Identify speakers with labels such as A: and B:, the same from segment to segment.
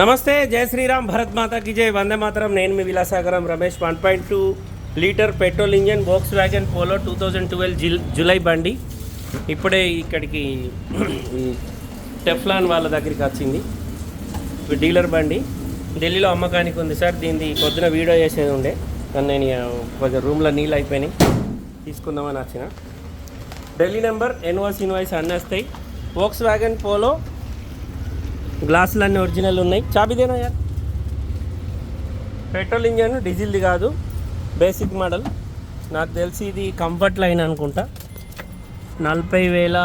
A: నమస్తే జై శ్రీరామ్ భరత్ మాతాకి జై. వందే మాతరం. నేను మీ Vilasagaram Ramesh. One point two litre petrol engine Volkswagen Polo two thousand twelve July బండి. ఇప్పుడే ఇక్కడికి ఈ టెఫ్లాన్ వాళ్ళ దగ్గరికి వచ్చింది. డీలర్ బండి. ఢిల్లీలో అమ్మకానికి ఉంది సార్. దీన్ని పొద్దున వీడియో చేసేది ఉండే. కానీ నేను కొంచెం రూమ్లో నీళ్ళు అయిపోయినాయి. తీసుకుందామని వచ్చిన. ఢిల్లీ నెంబర్ ఎన్ఓస్ ఇన్వాయిస్ అన్నీ వస్తాయి. వోక్స్ వ్యాగన్ పోలో గ్లాసులు అన్నీ ఒరిజినల్ ఉన్నాయి. చాబిదేనా యార్? పెట్రోల్ ఇంజన్ డీజిల్ది కాదు బేసిక్ మోడల్. నాకు తెలిసి ఇది కంఫర్ట్ లైన్ అనుకుంటా. నలభై వేల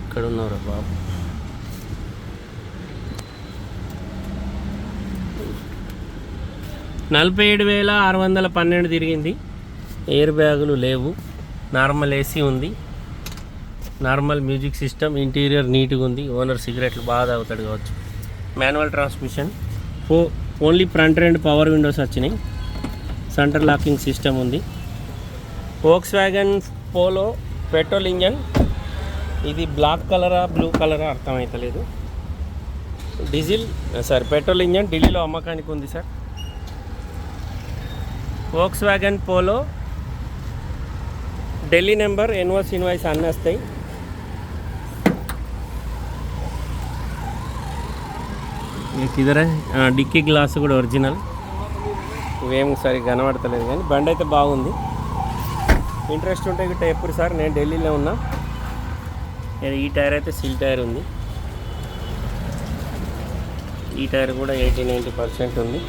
A: ఇక్కడ ఉన్నారు బాబు? నలభై ఏడు వేల ఆరు వందల పన్నెండు తిరిగింది. ఎయిర్ బ్యాగులు లేవు. నార్మల్ ఏసీ ఉంది. నార్మల్ మ్యూజిక్ సిస్టమ్ ఇంటీరియర్ నీట్గా ఉంది ఓనర్ సిగరెట్లు బాగా తాగుతాడు కావచ్చు. Manual transmission. ఫో ఓన్లీ ఫ్రంట్ రెండు పవర్ విండోస్ వచ్చినాయి. సెంటర్ లాకింగ్ సిస్టమ్ ఉంది. Volkswagen Polo petrol engine. ఇది బ్లాక్ కలరా బ్లూ కలరా అర్థమవుతలేదు డీజిల్ సార్ పెట్రోల్ ఇంజన్ ఢిల్లీలో అమ్మకానికి ఉంది sir. Volkswagen Polo Delhi number ఎన్వర్స్ invoice అన్నీ వస్తాయి. ఇదర డిక్కీ గ్లాస్ కూడా ఒరిజినల్ ఇవేం సరిగ్గా కనబడతలేదు కానీ బండి అయితే బాగుంది. ఇంట్రెస్ట్ ఉంటే గిట్ట ఎప్పుడు సార్ నేను ఢిల్లీలో ఉన్నా. ఏ- ఈ టైర్ అయితే సిల్ టైర్ ఉంది. ఈ టైర్ కూడా ఎయిటీ నైంటీ పర్సెంట్ ఉంది.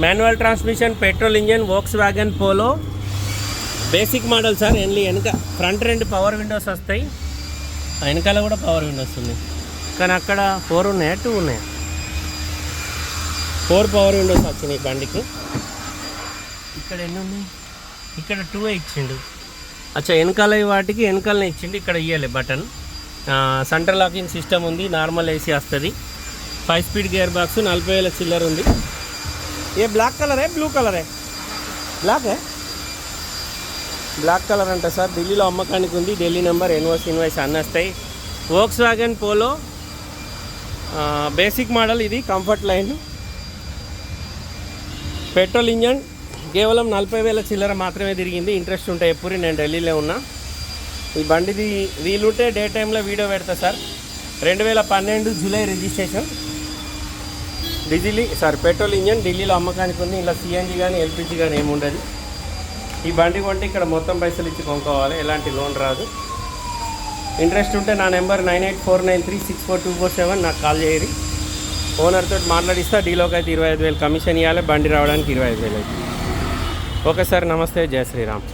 A: Manual transmission petrol engine Volkswagen Polo basic model sir Henley వెనక ఫ్రంట్ రెండు పవర్ విండోస్ వస్తాయి. ఆ వెనకాల కూడా పవర్ విండోస్ ఉన్నాయి కానీ అక్కడ ఫోర్ ఉన్నాయా టూ ఉన్నాయా. ఫోర్ పవర్ విండోస్ వచ్చినాయి బండికి. ఇక్కడ ఎన్ని ఉన్నాయి? ఇక్కడ టూ ఇచ్చిండు. అచ్చా వెనకాల వాటికి వెనకాలనే ఇచ్చిండు ఇక్కడ ఇవ్వాలి బటన్ సెంటర్ లాకింగ్ సిస్టమ్ ఉంది నార్మల్ ఏసీ వస్తుంది. ఫైవ్ స్పీడ్ గేర్ బాక్స్ నలభై వేల చిల్లర్ ఉంది. ఏ బ్లాక్ కలరే బ్లూ కలరే బ్లాకే బ్లాక్ కలర్ అంట సార్. ఢిల్లీలో అమ్మకానికి ఉంది. ఢిల్లీ నెంబర్ ఎన్వాస్ ఇన్వైస్ అన్నస్తాయి Volkswagen Polo basic model ఇది కంఫర్ట్ లైన్ పెట్రోల్ ఇంజన్ కేవలం నలభై వేల చిల్లర మాత్రమే తిరిగింది. ఇంట్రెస్ట్ ఉంటే ఎప్పుడు నేను ఢిల్లీలో ఉన్నా. ఈ బండిది వీలుంటే డే టైంలో వీడియో పెడతా సార్. రెండు వేల పన్నెండు July registration diesel sir petrol engine ఢిల్లీలో అమ్మకానికి ఉంది. ఇలా సిఎన్జి కానీ ఎల్పిజి కానీ ఏమి ఉండదు ఈ బండి కొంటే ఇక్కడ మొత్తం పైసలు ఇచ్చి కొనుక్కోవాలి. ఎలాంటి లోన్ రాదు. ఇంట్రెస్ట్ ఉంటే నా number nine eight four nine three six four two four seven నాకు కాల్ చేయరు. ఓనర్తో మాట్లాడిస్తా డీలోకి అయితే ఇరవై ఐదు వేలు కమిషన్ ఇవ్వాలి బండి రావడానికి ఇరవై ఐదు వేలు అయితే. ఓకే సార్ నమస్తే జయ శ్రీరామ్.